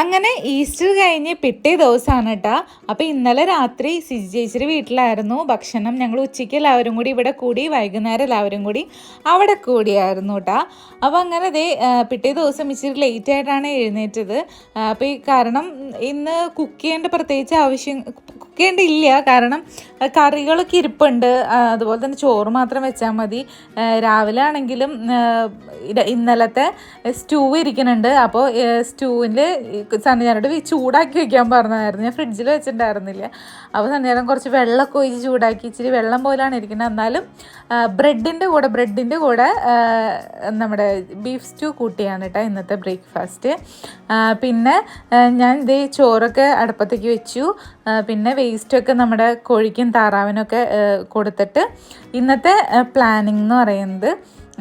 അങ്ങനെ ഈസ്റ്റർ കഴിഞ്ഞ് പിറ്റേ ദിവസമാണ് കേട്ടോ അപ്പോൾ ഇന്നലെ രാത്രി സിജി ചേച്ചിയുടെ വീട്ടിലായിരുന്നു. ഭക്ഷണം ഞങ്ങൾ ഉച്ചയ്ക്ക് എല്ലാവരും കൂടി ഇവിടെ കൂടി വൈകുന്നേരം എല്ലാവരും കൂടി അവിടെ കൂടിയായിരുന്നു കേട്ടോ അപ്പോൾ അങ്ങനെ ദേ പിറ്റേ ദിവസം ഇച്ചിരി ലേറ്റ് ആയിട്ടാണ് എഴുന്നേറ്റത്. അപ്പോൾ ഈ കാരണം ഇന്ന് കുക്ക് ചെയ്യേണ്ട പ്രത്യേകിച്ച് ആവശ്യം കുക്ക് ചെയ്യേണ്ടില്ല കാരണം കറികളൊക്കെ ഇരിപ്പുണ്ട്. അതുപോലെ തന്നെ ചോറ് മാത്രം വെച്ചാൽ മതി. രാവിലെ ആണെങ്കിലും ഇന്നലത്തെ സ്റ്റൂ ഇരിക്കുന്നുണ്ട്. അപ്പോൾ സ്റ്റൂവിൽ സന്നിധാനോട് ചൂടാക്കി വെക്കാൻ പറഞ്ഞതായിരുന്നു. ഞാൻ ഫ്രിഡ്ജിൽ വെച്ചിട്ടുണ്ടായിരുന്നില്ല. അപ്പോൾ സന്നിധാനം കുറച്ച് വെള്ളമൊക്കെ ഒഴിച്ച് ചൂടാക്കി ഇച്ചിരി വെള്ളം പോലാണ് ഇരിക്കുന്നത്. എന്നാലും ബ്രെഡിന്റെ കൂടെ ബ്രെഡിന്റെ കൂടെ നമ്മുടെ ബീഫ് സ്റ്റൂ കൂട്ടിയാണ് കേട്ടോ ഇന്നത്തെ ബ്രേക്ക്ഫാസ്റ്റ്. പിന്നെ ഞാൻ ഇതേ ചോറൊക്കെ അടുപ്പത്തേക്ക് വെച്ചു. പിന്നെ വേസ്റ്റൊക്കെ നമ്മുടെ കോഴിക്കും താറാവിനൊക്കെ കൊടുത്തിട്ട് ഇന്നത്തെ പ്ലാനിങ് എന്ന് പറയുന്നത്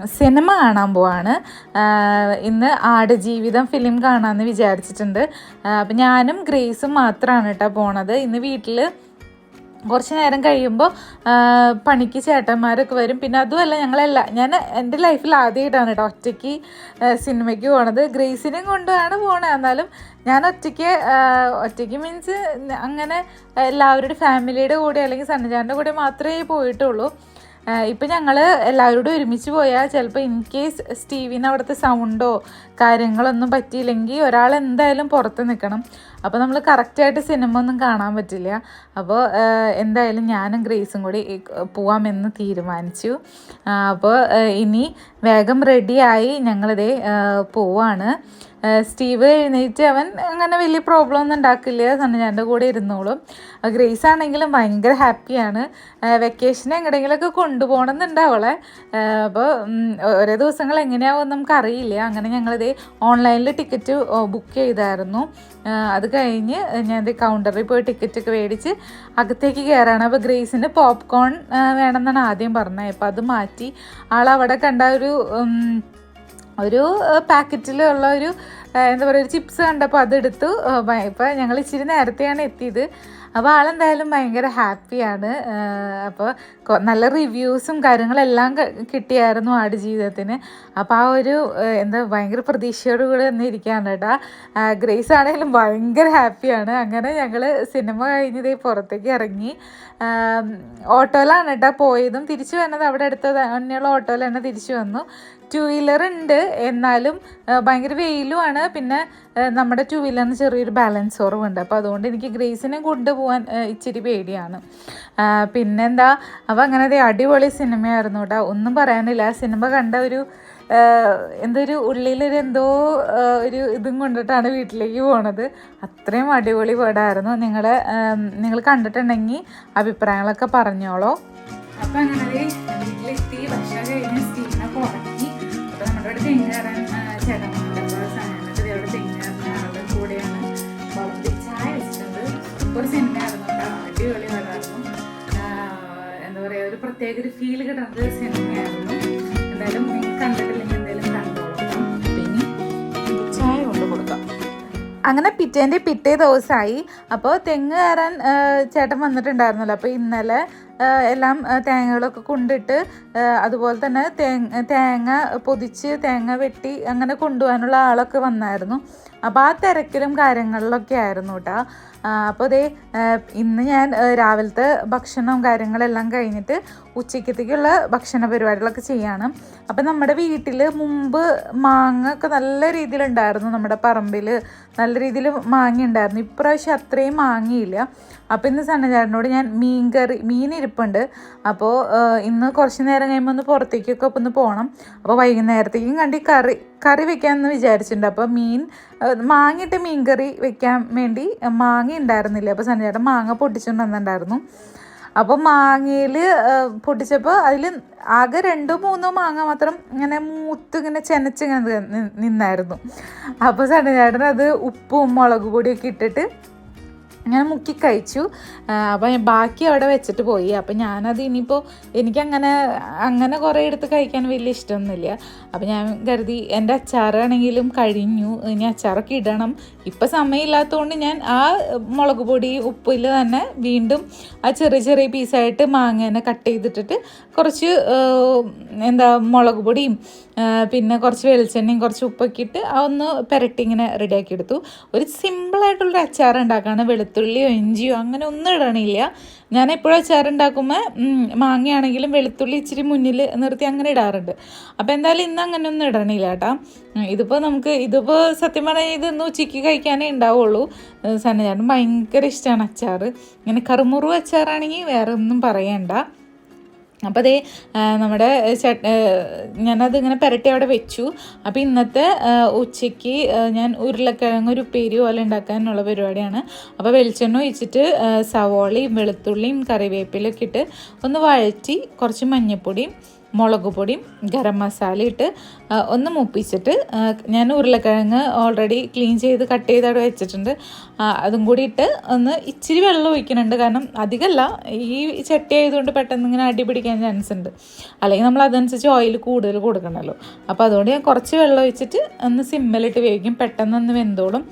സിനിമ കാണാൻ പോവാണ്. ഇന്ന് ആടുജീവിതം ഫിലിം കാണാമെന്ന് വിചാരിച്ചിട്ടുണ്ട്. അപ്പം ഞാനും ഗ്രേസും മാത്രമാണ് കേട്ടോ പോണത്. ഇന്ന് വീട്ടിൽ കുറച്ച് നേരം കഴിയുമ്പോൾ പണിക്ക് ചേട്ടന്മാരൊക്കെ വരും. പിന്നെ അതുമല്ല ഞങ്ങളല്ല ഞാൻ എന്റെ ലൈഫിൽ ആദ്യമായിട്ടാണ് കേട്ടോ ഒറ്റയ്ക്ക് സിനിമയ്ക്ക് പോണത്. ഗ്രേസിനെയും കൊണ്ടാണ് പോണത് എന്നാലും ഞാൻ ഒറ്റയ്ക്ക് ഒറ്റയ്ക്ക് മീൻസ് അങ്ങനെ എല്ലാവരുടെ ഫാമിലിയുടെ കൂടെ അല്ലെങ്കിൽ സന്നജാന്റെ കൂടെ മാത്രമേ പോയിട്ടുള്ളൂ. ഇപ്പം ഞങ്ങൾ എല്ലാവരോടും ഒരുമിച്ച് പോയാൽ ചിലപ്പോൾ ഇൻ കേസ് സ്റ്റീവിന് അവിടുത്തെ സൗണ്ടോ കാര്യങ്ങളൊന്നും പറ്റിയില്ലെങ്കിൽ ഒരാൾ എന്തായാലും പുറത്ത് നിൽക്കണം. അപ്പോൾ നമ്മൾ കറക്റ്റായിട്ട് സിനിമ ഒന്നും കാണാൻ പറ്റില്ല. അപ്പോൾ എന്തായാലും ഞാനും ഗ്രേസും കൂടി പോവാമെന്ന് തീരുമാനിച്ചു. അപ്പോൾ ഇനി വേഗം റെഡിയായി ഞങ്ങളിതേ പോവാണ്. സ്റ്റീവ് എഴുന്നേറ്റ് അവൻ അങ്ങനെ വലിയ പ്രോബ്ലം ഒന്നും ഉണ്ടാക്കില്ല. സണ്ണജാന്റെ കൂടെ ഇരുന്നോളും. ഗ്രേസ് ആണെങ്കിലും ഭയങ്കര ഹാപ്പിയാണ്. വെക്കേഷൻ എങ്ങനെയെങ്കിലുമൊക്കെ കൊണ്ടുപോകണം എന്നുണ്ട് അവളെ. അപ്പോൾ ഓരോ ദിവസങ്ങൾ എങ്ങനെയാവും നമുക്കറിയില്ല. അങ്ങനെ ഞങ്ങളിത് ഓൺലൈനിൽ ടിക്കറ്റ് ബുക്ക് ചെയ്തായിരുന്നു. അത് കഴിഞ്ഞ് ഞാൻ ഇത് കൗണ്ടറിൽ പോയി ടിക്കറ്റ് ഒക്കെ മേടിച്ച് അകത്തേക്ക് കയറാണ് അപ്പോൾ ഗ്രേസിന് പോപ്കോൺ വേണമെന്നാണ് ആദ്യം പറഞ്ഞത്. അപ്പോൾ അത് മാറ്റി. ആളവിടെ കണ്ട ഒരു ഒരു പാക്കറ്റിലുള്ള ഒരു എന്താ പറയുക ഒരു ചിപ്സ് കണ്ടപ്പോൾ അതെടുത്തു. ഇപ്പോൾ ഞങ്ങൾ ഇച്ചിരി നേരത്തെയാണ് എത്തിയത്. അപ്പോൾ ആളെന്തായാലും ഭയങ്കര ഹാപ്പിയാണ്. അപ്പോൾ നല്ല റിവ്യൂസും കാര്യങ്ങളെല്ലാം കിട്ടിയായിരുന്നു ആട് ജീവിതത്തിന്. അപ്പോൾ ആ ഒരു എന്താ ഭയങ്കര പ്രതീക്ഷയോട് കൂടെ തന്നെ ഇരിക്കുകയാണ് കേട്ടോ. ഗ്രേസ് ആണെങ്കിലും ഭയങ്കര ഹാപ്പിയാണ്. അങ്ങനെ ഞങ്ങൾ സിനിമ കഴിഞ്ഞത് പുറത്തേക്ക് ഇറങ്ങി. ഓട്ടോയിലാണ് കേട്ടോ പോയതും. തിരിച്ചു വന്നത് അവിടെ അടുത്ത തന്നെയുള്ള ഓട്ടോയിൽ തന്നെ തിരിച്ചു വന്നു. ടു വീലർ ഉണ്ട്. എന്നാലും ഭയങ്കര വെയിലുമാണ് പിന്നെ നമ്മുടെ ടു വീലറിന് ചെറിയൊരു ബാലൻസ് കുറവുണ്ട് അപ്പോൾ അതുകൊണ്ട് എനിക്ക് ഗ്രേസിനെ കൊണ്ടുപോകാൻ ഇച്ചിരി പേടിയാണ്. പിന്നെന്താ അപ്പോൾ അങ്ങനെ അടിപൊളി സിനിമയായിരുന്നു കേട്ടോ ഒന്നും പറയാനില്ല. സിനിമ കണ്ട ഒരു എന്തൊരു ഉള്ളിലൊരു എന്തോ ഒരു ഇതും കൊണ്ടിട്ടാണ് വീട്ടിലേക്ക് പോണത്. അത്രയും അടിപൊളി പടമായിരുന്നു നിങ്ങൾ നിങ്ങൾ കണ്ടിട്ടുണ്ടെങ്കിൽ അഭിപ്രായങ്ങളൊക്കെ പറഞ്ഞോളൂ. അപ്പം അങ്ങനെ ദേ പ്രത്യേക ഒരു ഫീൽ കിട്ടുന്നത് സിനിമയായിരുന്നു. എന്തായാലും നിങ്ങൾ കണ്ടിട്ടില്ലെങ്കിൽ എന്തായാലും ചായ അങ്ങനെ പിറ്റേന്റെ പിറ്റേ ദിവസമായി അപ്പോൾ തെങ്ങ് കയറാൻ ചേട്ടൻ വന്നിട്ടുണ്ടായിരുന്നല്ലോ. അപ്പോൾ ഇന്നലെ എല്ലാം തേങ്ങകളൊക്കെ കൊണ്ടിട്ട് അതുപോലെ തന്നെ തേങ്ങ തേങ്ങ പൊതിച്ച് തേങ്ങ വെട്ടി അങ്ങനെ കൊണ്ടുപോകാനുള്ള ആളൊക്കെ വന്നായിരുന്നു. അപ്പോൾ ആ തിരക്കിലും കാര്യങ്ങളിലൊക്കെ ആയിരുന്നു കേട്ടോ അപ്പോൾ അതേ ഇന്ന് ഞാൻ രാവിലത്തെ ഭക്ഷണവും കാര്യങ്ങളെല്ലാം കഴിഞ്ഞിട്ട് ഉച്ചയ്ക്കത്തേക്കുള്ള ഭക്ഷണ പരിപാടികളൊക്കെ ചെയ്യാണ്. അപ്പം നമ്മുടെ വീട്ടിൽ മുമ്പ് മാങ്ങ ഒക്കെ നല്ല രീതിയിലുണ്ടായിരുന്നു. നമ്മുടെ പറമ്പിൽ നല്ല രീതിയിൽ മാങ്ങ ഉണ്ടായിരുന്നു. ഇപ്രാവശ്യം അത്രയും മാങ്ങയില്ല. അപ്പോൾ ഇന്ന് സണ്ണചാരനോട് ഞാൻ മീൻ കറി മീൻ ഇരിപ്പുണ്ട്. അപ്പോൾ ഇന്ന് കുറച്ച് നേരം കഴിയുമ്പോൾ ഒന്ന് പുറത്തേക്കൊക്കെ ഒന്ന് പോകണം അപ്പോൾ വൈകുന്നേരത്തേക്കും കണ്ടി കറി കറി വെക്കാമെന്ന് വിചാരിച്ചിട്ടുണ്ട്. അപ്പോൾ മീൻ മാങ്ങിയിട്ട് മീൻ കറി വെക്കാൻ വേണ്ടി മാങ്ങ ഉണ്ടായിരുന്നില്ല? അപ്പോൾ സണ്ണചേട്ടൻ മാങ്ങ പൊട്ടിച്ചുകൊണ്ട് വന്നിട്ടുണ്ടായിരുന്നു. അപ്പോൾ മാങ്ങയിൽ പൊട്ടിച്ചപ്പോൾ അതിൽ ആകെ രണ്ടോ മൂന്നോ മാങ്ങ മാത്രം ഇങ്ങനെ മൂത്ത് ഇങ്ങനെ ചെനച്ച് ഇങ്ങനെ നിന്നായിരുന്നു. അപ്പോൾ സണ്ണചേട്ടൻ അത് ഉപ്പും മുളക് പൊടിയൊക്കെ ഇട്ടിട്ട് ഞാൻ മുക്കി കഴിച്ചു. അപ്പം ബാക്കി അവിടെ വെച്ചിട്ട് പോയി. അപ്പം ഞാനത് ഇനിയിപ്പോൾ എനിക്കങ്ങനെ അങ്ങനെ കുറേ എടുത്ത് കഴിക്കാൻ വലിയ ഇഷ്ടമൊന്നുമില്ല. അപ്പോൾ ഞാൻ കരുതി എന്റെ അച്ചാറാണെങ്കിലും കഴിഞ്ഞു. ഇനി അച്ചാറൊക്കെ ഇടണം. ഇപ്പം സമയമില്ലാത്തതുകൊണ്ട് ഞാൻ ആ മുളക് പൊടി ഉപ്പിൽ തന്നെ വീണ്ടും ആ ചെറിയ ചെറിയ പീസായിട്ട് മാങ്ങേനെ കട്ട് ചെയ്തിട്ടിട്ട് കുറച്ച് എന്താ മുളക് പൊടിയും പിന്നെ കുറച്ച് വെളിച്ചെണ്ണയും കുറച്ച് ഉപ്പൊക്കെ ഇട്ട് ആ ഒന്ന് പുരട്ടി ഇങ്ങനെ റെഡിയാക്കി എടുത്തു. ഒരു സിമ്പിളായിട്ടുള്ളൊരു അച്ചാർ ഉണ്ടാക്കാണ് വെളുത്തുള്ളിയോ ഇഞ്ചിയോ അങ്ങനെ ഒന്നും ഇടണില്ല ഞാൻ എപ്പോഴും അച്ചാറുണ്ടാക്കുമ്പോൾ മാങ്ങയാണെങ്കിലും വെളുത്തുള്ളി ഇച്ചിരി മുന്നിൽ നിർത്തി അങ്ങനെ ഇടാറുണ്ട്. അപ്പോൾ എന്തായാലും ഇന്ന് അങ്ങനെ ഒന്നും ഇടണില്ല കേട്ടാ. ഇതിപ്പോൾ നമുക്ക് ഇതിപ്പോൾ സത്യം പറഞ്ഞാൽ ഇതൊന്ന് ഉച്ചയ്ക്ക് കഴിക്കാനേ ഉണ്ടാവുള്ളൂ. സന്നചാട്ടൻ ഭയങ്കര ഇഷ്ടമാണ് അച്ചാർ ഇങ്ങനെ കറുമുറു അച്ചാറാണെങ്കിൽ വേറെ ഒന്നും പറയണ്ട. അപ്പോൾ അതേ നമ്മുടെ ചട്ട് ഞാനത് ഇങ്ങനെ പുരട്ടി അവിടെ വെച്ചു. അപ്പോൾ ഇന്നത്തെ ഉച്ചയ്ക്ക് ഞാൻ ഉരുളക്കിഴങ്ങ് ഒരു ഉപ്പേരി പോലെ ഉണ്ടാക്കാനുള്ള പരിപാടിയാണ്. അപ്പോൾ വെളിച്ചെണ്ണ ഒഴിച്ചിട്ട് സവോളയും വെളുത്തുള്ളിയും കറിവേപ്പിലൊക്കെ ഇട്ട് ഒന്ന് വഴറ്റി കുറച്ച് മഞ്ഞൾപ്പൊടിയും മുളക് പൊടിയും ഗരം മസാല ഇട്ട് ഒന്ന് മുപ്പിച്ചിട്ട് ഞാൻ ഉരുളക്കിഴങ്ങ് ഓൾറെഡി ക്ലീൻ ചെയ്ത് കട്ട് ചെയ്ത് അവിടെ വെച്ചിട്ടുണ്ട്. അതും കൂടി ഇട്ട് ഒന്ന് ഇച്ചിരി വെള്ളം ഒഴിക്കുന്നുണ്ട്. കാരണം അധികമല്ല ഈ ചട്ടി ആയതുകൊണ്ട് പെട്ടെന്ന് ഇങ്ങനെ അടി പിടിക്കാൻ ചാൻസ് ഉണ്ട്. അല്ലെങ്കിൽ നമ്മൾ അതനുസരിച്ച് ഓയിൽ കൂടുതൽ കൊടുക്കണമല്ലോ അപ്പോൾ അതുകൊണ്ട് ഞാൻ കുറച്ച് വെള്ളം ഒഴിച്ചിട്ട് ഒന്ന് സിമ്മലിട്ട് വേവിക്കും. പെട്ടെന്ന് ഒന്ന് വെന്തോളും.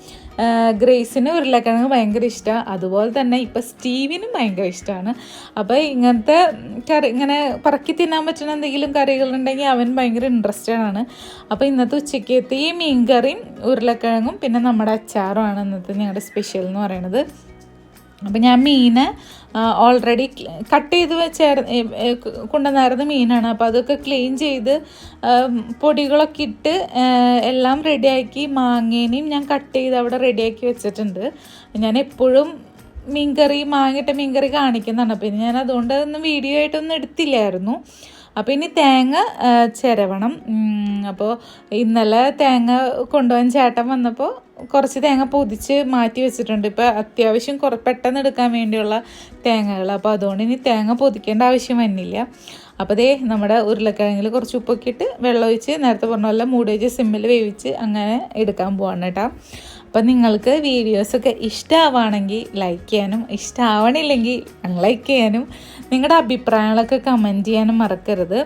ഗ്രേസിന് ഉരുളക്കിഴങ്ങ് ഭയങ്കര ഇഷ്ടമാണ് അതുപോലെ തന്നെ ഇപ്പം സ്റ്റീവിനും ഭയങ്കര ഇഷ്ടമാണ് അപ്പോൾ ഇങ്ങനത്തെ കറി ഇങ്ങനെ പറക്കി തിന്നാൻ പറ്റുന്ന എന്തെങ്കിലും കറികളുണ്ടെങ്കിൽ അവൻ ഭയങ്കര ഇൻട്രസ്റ്റഡ് ആണ്. അപ്പോൾ ഇന്നത്തെ ഉച്ചക്കത്തെ ഈ മീൻകറിയും ഉരുളക്കിഴങ്ങും പിന്നെ നമ്മുടെ അച്ചാറുമാണ് ഇന്നത്തെ ഞങ്ങളുടെ സ്പെഷ്യൽ എന്ന് പറയുന്നത്. അപ്പം ഞാൻ മീൻ ഓൾറെഡി കട്ട് ചെയ്ത് വെച്ചാർ കൊണ്ടുവന്നായിരുന്ന മീനാണ്. അപ്പോൾ അതൊക്കെ ക്ലീൻ ചെയ്ത് പൊടികളൊക്കെ ഇട്ട് എല്ലാം റെഡിയാക്കി മാങ്ങേനെയും ഞാൻ കട്ട് ചെയ്ത് അവിടെ റെഡിയാക്കി വെച്ചിട്ടുണ്ട്. ഞാൻ എപ്പോഴും മീൻകറി മാങ്ങിട്ട മീൻകറി കാണിക്കുന്നതാണ്. പിന്നെ ഞാൻ അതുകൊണ്ട് അതൊന്നും വീഡിയോ ആയിട്ടൊന്നും എടുത്തില്ലായിരുന്നു. അപ്പോൾ ഇനി തേങ്ങ ചിരവണം. അപ്പോൾ ഇന്നലെ തേങ്ങ കൊണ്ടുപോകാൻ ചേട്ടൻ വന്നപ്പോൾ കുറച്ച് തേങ്ങ പൊതിച്ച് മാറ്റി വെച്ചിട്ടുണ്ട്. ഇപ്പോൾ അത്യാവശ്യം കുറ പെട്ടെന്ന് എടുക്കാൻ വേണ്ടിയുള്ള തേങ്ങകൾ അപ്പോൾ അതുകൊണ്ട് ഇനി തേങ്ങ പൊതിക്കേണ്ട ആവശ്യം വന്നില്ല. അപ്പോൾ ദേ നമ്മുടെ ഉരുളക്കിഴങ്ങിൽ കുറച്ച് ഉപ്പൊക്കെ ഇട്ട് വെള്ളം ഒഴിച്ച് നേരത്തെ പറഞ്ഞ പോലെ മൂടി സിമ്മിൽ വേവിച്ച് അങ്ങനെ എടുക്കാൻ പോവാണ് കേട്ടോ. അപ്പം നിങ്ങൾക്ക് വീഡിയോസൊക്കെ ഇഷ്ടമാവുകയാണെങ്കിൽ ലൈക്ക് ചെയ്യാനും ഇഷ്ടമാവണില്ലെങ്കിൽ അൺലൈക്ക് ചെയ്യാനും നിങ്ങളുടെ അഭിപ്രായങ്ങളൊക്കെ കമന്റ് ചെയ്യാനും മറക്കരുത്.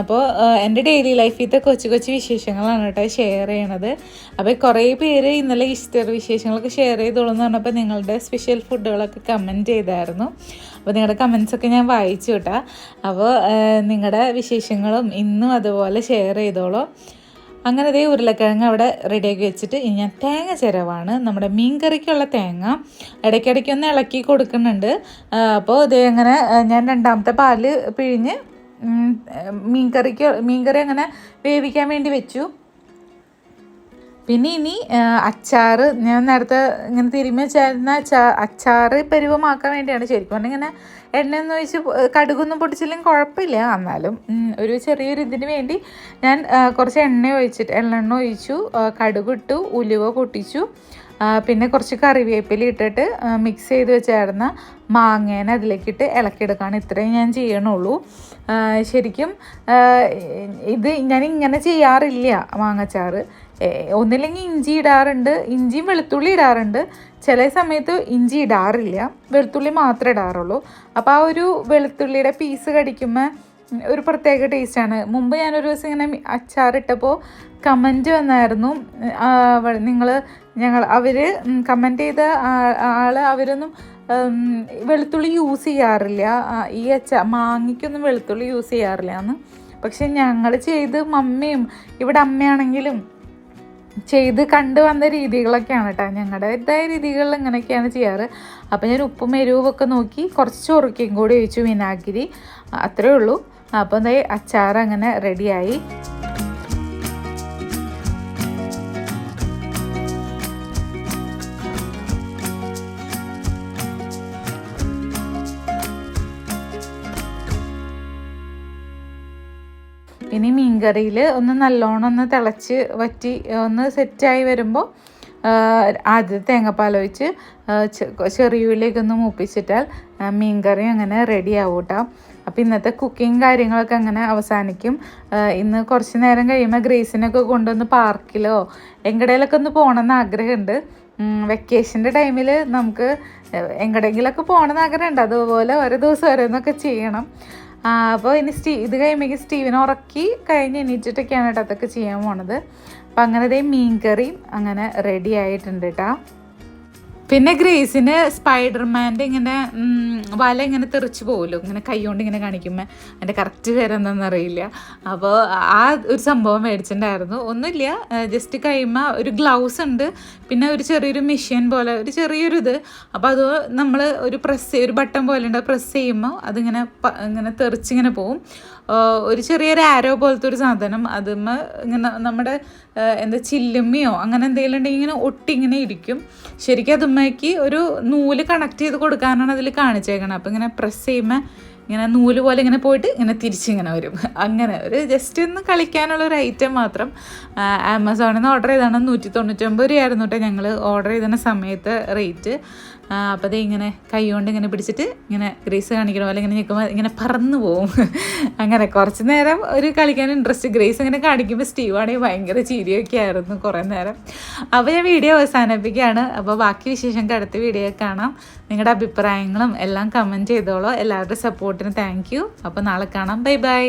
അപ്പോൾ എന്റെ ഡെയിലി ലൈഫിലത്തെ കൊച്ചു കൊച്ചു വിശേഷങ്ങളാണ് കേട്ടോ ഷെയർ ചെയ്യണത്. അപ്പോൾ കുറേ പേര് ഇന്നലെ ഈസ്റ്റർ വിശേഷങ്ങളൊക്കെ ഷെയർ ചെയ്തോളൂ എന്ന് പറഞ്ഞപ്പോൾ നിങ്ങളുടെ സ്പെഷ്യൽ ഫുഡുകളൊക്കെ കമന്റ് ചെയ്തായിരുന്നു. അപ്പോൾ നിങ്ങളുടെ കമൻസൊക്കെ ഞാൻ വായിച്ചു കേട്ടോ. അപ്പോൾ നിങ്ങളുടെ വിശേഷങ്ങളും ഇന്നും അതുപോലെ ഷെയർ ചെയ്തോളൂ. അങ്ങനെ ദേ ഉരുളക്കിഴങ്ങ് അവിടെ റെഡിയാക്കി വെച്ചിട്ട് ഇനി ഞാൻ തേങ്ങ ചിരവാണ്. നമ്മുടെ മീൻകറിക്കുള്ള തേങ്ങ ഇടയ്ക്കിടയ്ക്ക് ഒന്ന് ഇളക്കി കൊടുക്കുന്നുണ്ട്. അപ്പോൾ ഇതേ അങ്ങനെ ഞാൻ രണ്ടാമത്തെ പാൽ പിഴിഞ്ഞ് മീൻകറിക്ക് മീൻകറി അങ്ങനെ വേവിക്കാൻ വേണ്ടി വെച്ചു. പിന്നെ ഇനി അച്ചാർ ഞാൻ നേരത്തെ ഇങ്ങനെ തിരുമ്മി അച്ചാ അച്ചാർ പരിവമാക്കാൻ വേണ്ടിയാണ് ശരിക്കും പറഞ്ഞാൽ ഇങ്ങനെ എണ്ണയൊന്നും ഒഴിച്ച് കടുകൊന്നും പൊട്ടിച്ചില്ലെങ്കിൽ കുഴപ്പമില്ല. എന്നാലും ഒരു ചെറിയൊരു ഇതിന് വേണ്ടി ഞാൻ കുറച്ച് എണ്ണ ഒഴിച്ചിട്ട് എള്ളെണ്ണ ഒഴിച്ചു കടുകിട്ടു ഉലുവ പൊട്ടിച്ചു പിന്നെ കുറച്ച് കറിവേപ്പില ഇട്ടിട്ട് മിക്സ് ചെയ്ത് വെച്ചായിരുന്ന മാങ്ങേനെ അതിലേക്കിട്ട് ഇളക്കിയെടുക്കുകയാണ് ഇത്രയും ഞാൻ ചെയ്യണുള്ളൂ. ശരിക്കും ഇത് ഞാൻ ഇങ്ങനെ ചെയ്യാറില്ല മാങ്ങച്ചാറ്. ഒന്നില്ലെങ്കിൽ ഇഞ്ചി ഇടാറുണ്ട് ഇഞ്ചിയും വെളുത്തുള്ളി ഇടാറുണ്ട്. ചില സമയത്ത് ഇഞ്ചി ഇടാറില്ല വെളുത്തുള്ളി മാത്രമേ ഇടാറുള്ളൂ. അപ്പോൾ ആ ഒരു വെളുത്തുള്ളിയുടെ പീസ് കടിക്കുമ്പോൾ ഒരു പ്രത്യേക ടേസ്റ്റാണ് മുമ്പ് ഞാനൊരു ദിവസം ഇങ്ങനെ അച്ചാറിട്ടപ്പോൾ കമന്റ് വന്നായിരുന്നു. നിങ്ങൾ ഞങ്ങൾ അവർ കമന്റ് ചെയ്ത ആൾ അവരൊന്നും വെളുത്തുള്ളി യൂസ് ചെയ്യാറില്ല. ഈ അച്ച മാങ്ങയ്ക്കൊന്നും വെളുത്തുള്ളി യൂസ് ചെയ്യാറില്ല എന്ന്. പക്ഷെ ഞങ്ങൾ ചെയ്ത് മമ്മിയും ഇവിടെ അമ്മയാണെങ്കിലും ചെയ്ത് കണ്ടു വന്ന രീതികളൊക്കെയാണ് കേട്ടോ ഞങ്ങളുടേതായ രീതികളിൽ ഇങ്ങനെയൊക്കെയാണ് ചെയ്യാറ്. അപ്പോൾ ഞാൻ ഉപ്പും എരിവും ഒക്കെ നോക്കി കുറച്ച് ചൊറുക്കയും കൂടി ഒഴിച്ചു വിനാഗിരി. അത്രേ ഉള്ളൂ. അപ്പോൾ ദേ അച്ചാർ അങ്ങനെ റെഡിയായി ഇനി മീൻകറിയിൽ ഒന്ന് നല്ലോണം ഒന്ന് തിളച്ച് വറ്റി ഒന്ന് സെറ്റായി വരുമ്പോൾ ആദ്യം തേങ്ങാപ്പാൽ ഒഴിച്ച് ചെറിയ ചെ- ചെറിയുള്ളിലേക്ക് ഒന്ന് മൂപ്പിച്ചിട്ടാൽ മീൻകറി അങ്ങനെ റെഡി ആവും കേട്ടോ അപ്പോൾ ഇന്നത്തെ കുക്കിംഗ് കാര്യങ്ങളൊക്കെ അങ്ങനെ അവസാനിക്കും. ഇന്ന് കുറച്ച് നേരം കഴിയുമ്പോൾ ഗ്രേസിനൊക്കെ കൊണ്ടുവന്ന് പാർക്കിലോ എങ്ങടേലൊക്കെ ഒന്ന് പോകണമെന്ന് ആഗ്രഹമുണ്ട് വെക്കേഷന്റെ ടൈമിൽ നമുക്ക് എങ്ങടെങ്കിലൊക്കെ പോകണമെന്ന് ആഗ്രഹമുണ്ട് അതുപോലെ ഓരോ ദിവസം ഓരോന്നൊക്കെ ചെയ്യണം. അപ്പോൾ ഇനി സ്റ്റീ ഇത് കഴിയുമ്പോഴേക്കും സ്റ്റീവിനെ ഉറക്കി കഴിഞ്ഞ് എണീറ്റിട്ടൊക്കെയാണ് കേട്ടോ അതൊക്കെ ചെയ്യാൻ പോണത്. അപ്പം അങ്ങനെ ദേ മീൻ കറിയും അങ്ങനെ റെഡി ആയിട്ടുണ്ട് കേട്ടോ. പിന്നെ ഗ്രേസിന് സ്പൈഡർമാന്റെ ഇങ്ങനെ വല ഇങ്ങനെ തെറിച്ച് പോകുമല്ലോ ഇങ്ങനെ കൈകൊണ്ട് ഇങ്ങനെ കാണിക്കുമ്പോൾ അതിന്റെ കറക്റ്റ് പേരെന്താണെന്ന് അറിയില്ല. അപ്പോൾ ആ ഒരു സംഭവം മേടിച്ചിട്ടുണ്ടായിരുന്നു. ഒന്നുമില്ല. ജസ്റ്റ് കൈമ ഒരു ഗ്ലൗസ് ഉണ്ട്. പിന്നെ ഒരു ചെറിയൊരു മെഷീൻ പോലെ ഒരു ചെറിയൊരു ഇത് അപ്പോൾ അത് നമ്മൾ ഒരു പ്രസ് ഒരു ബട്ടൺ പോലെ ഉണ്ട് പ്രസ് ചെയ്യുമ്പോൾ അതിങ്ങനെ ഇങ്ങനെ തെറിച്ചിങ്ങനെ പോവും. ഒരു ചെറിയൊരു ആരോ പോലത്തെ ഒരു സാധനം അതുമ്മ ഇങ്ങനെ നമ്മുടെ എന്താ ചില്ലുമ്മയോ അങ്ങനെ എന്തെങ്കിലും ഉണ്ടെങ്കിൽ ഇങ്ങനെ ഒട്ടിങ്ങനെ ഇരിക്കും ശരിക്കും അതുമ്മയ്ക്ക് ഒരു നൂൽ കണക്ട് ചെയ്ത് കൊടുക്കാനാണ് അതിൽ കാണിച്ചേക്കണം. അപ്പം ഇങ്ങനെ പ്രസ് ചെയ്യുമ്പോൾ ഇങ്ങനെ നൂൽ പോലെ ഇങ്ങനെ പോയിട്ട് ഇങ്ങനെ തിരിച്ചിങ്ങനെ വരും. അങ്ങനെ ഒരു ജസ്റ്റ് ഒന്ന് കളിക്കാനുള്ള ഒരു ഐറ്റം മാത്രം ആമസോണിൽ നിന്ന് ഓർഡർ ചെയ്താണ് നൂറ്റി തൊണ്ണൂറ്റൊമ്പത് രൂപയായിരുന്നു കേട്ടോ ഞങ്ങൾ ഓർഡർ ചെയ്ത സമയത്ത് റേറ്റ് അപ്പോൾ അതേ ഇങ്ങനെ കൈ കൊണ്ട് ഇങ്ങനെ പിടിച്ചിട്ട് ഇങ്ങനെ ഗ്രേസ് കാണിക്കണ പോലെ ഇങ്ങനെ നിൽക്കുമ്പോൾ ഇങ്ങനെ പറന്നു പോവും. അങ്ങനെ കുറച്ച് നേരം ഒരു കളിക്കാൻ ഇൻട്രസ്റ്റ് ഗ്രേസ് ഇങ്ങനെ കാണിക്കുമ്പോൾ സ്റ്റീവാണെങ്കിൽ ഭയങ്കര ചിരിയൊക്കെ ആയിരുന്നു കുറേ നേരം. അപ്പോൾ ഞാൻ വീഡിയോ അവസാനിപ്പിക്കുകയാണ്. അപ്പോൾ ബാക്കി വിശേഷം അടുത്ത വീഡിയോ കാണാം. നിങ്ങളുടെ അഭിപ്രായങ്ങളും എല്ലാം കമന്റ് ചെയ്തോളൂ. എല്ലാവരുടെ സപ്പോർട്ടിന് താങ്ക് യു അപ്പോൾ നാളെ കാണാം. Bye bye